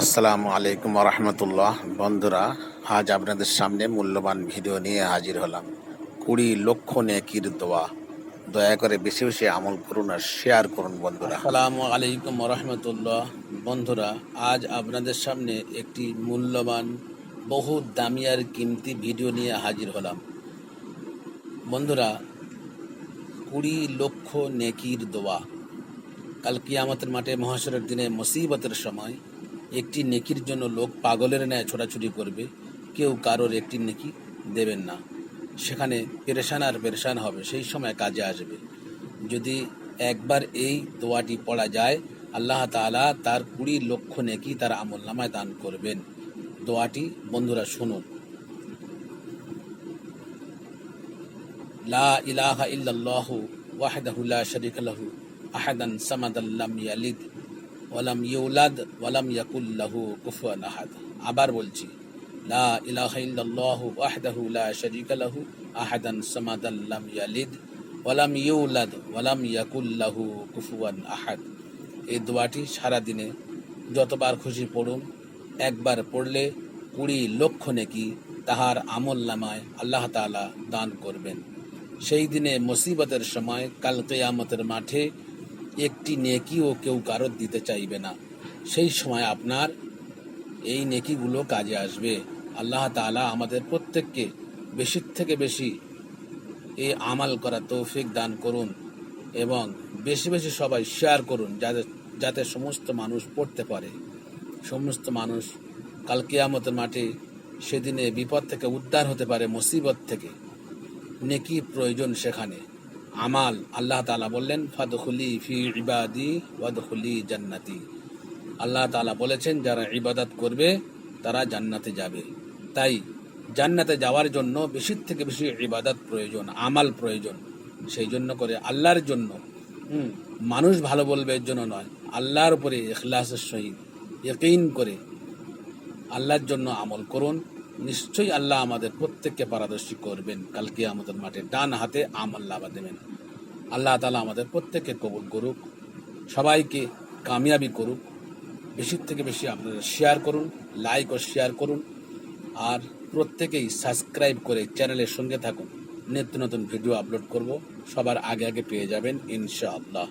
আসসালামু আলাইকুম রহমতুল্লাহ। বন্ধুরা, আজ আপনাদের সামনে মূল্যবান ভিডিও নিয়ে হাজির হলাম। কুড়ি লক্ষ নেকির দোয়া। দয়া করে বেশি বেশি আমল করুন আর শেয়ার করুন বন্ধুরা। আসসালামু আলাইকুম রহমতুল্লাহ। বন্ধুরা, আজ আপনাদের সামনে একটি মূল্যবান বহু দামি আর কিমতি ভিডিও নিয়ে হাজির হলাম। বন্ধুরা, কুড়ি লক্ষ নেকির দোয়া। কাল কিয়ামতের মাঠে মহাসরের দিনে মুসিবতের সময় একটি নেকির জন্য লোক পাগলের ন্যায় ছোটাছুটি করবে, কেউ কারোর একটি নেকি দেবেন না। সেখানে পেরেশান আর পেরেশান হবে, সেই সময় কাজে আসবে। যদি একবার এই দোয়াটি পড়া যায়, আল্লাহ তাআলা তার কুড়ি লক্ষ নেকি তার আমল নামায় দান করবেন। দোয়াটি বন্ধুরা শুনুন। লা ইলাহা ইল্লাল্লাহু ওয়াহদাহু লা শারীকা লাহু আহাদান সামাদান লাম ইয়ালিদ। ওয়ালাম ইউলাদ ওয়ালাম ইয়াকুল লাহু কুফুয়ান আহাদ। আবার বলছি, লা ইলাহা ইল্লাল্লাহু ওয়াহদাহু লা শারীকা লাহু আহাদান সামাদান লাম ইয়ালিদ। ওয়ালাম ইউলাদ ওয়ালাম ইয়াকুল লাহু কুফুয়ান আহাদ। এই দোয়াটি সারা দিনে যতবার খুশি পড়ুন, একবার পড়লে কুড়ি লক্ষ নেকি তাহার আমল নামায় আল্লাহ তাআলা দান করবেন। সেই দিনে মুসিবতের সময়, কাল কেয়ামতের মাঠে একটি নেকিও কেউ কারোর দিতে চাইবে না। সেই সময় আপনার এই নেকিগুলো কাজে আসবে। আল্লাহ তাআলা আমাদের প্রত্যেককে বেশির থেকে বেশি এই আমাল করা তৌফিক দান করুন এবং বেশি বেশি সবাই শেয়ার করুন যাতে যাতে সমস্ত মানুষ পড়তে পারে। সমস্ত মানুষ কাল কিয়ামতের মাঠে সেদিনে বিপদ থেকে উদ্ধার হতে পারে, মুসিবত থেকে। নেকি প্রয়োজন সেখানে। আমাল। আল্লাহ তাআলা বললেন, ফাদখুলি ফি ইবাদি ওয়াদখুলি জান্নাতি। আল্লাহ তাআলা বলেছেন, যারা ইবাদত করবে, তারা জান্নাতে যাবে। তাই জান্নাতে যাওয়ার জন্য বেশির থেকে বেশি ইবাদত প্রয়োজন, আমাল প্রয়োজন। সেই জন্য করে আল্লাহর জন্য। মানুষ ভালো বলবে এর জন্য নয়, আল্লাহর উপরে এখলাসের সহিত, ইয়কিন করে আল্লাহর জন্য আমল করুন। নিশ্চয়ই আল্লাহ আমাদের প্রত্যেককে পারদর্শী করবেন। কালকে আমাদের মাঠে ডান হাতে আমল লাভা দেবেন। আল্লাহ তালা আমাদের প্রত্যেককে কবুল করুক, সবাইকে কামিয়াবি করুক বেশির থেকে বেশি আপনারা শেয়ার করুন লাইক ও শেয়ার করুন, আর প্রত্যেকেই সাবস্ক্রাইব করে চ্যানেলের সঙ্গে থাকুন। নিত্য নতুন ভিডিও আপলোড করব, সবার আগে আগে পেয়ে যাবেন, ইনশাআল্লাহ।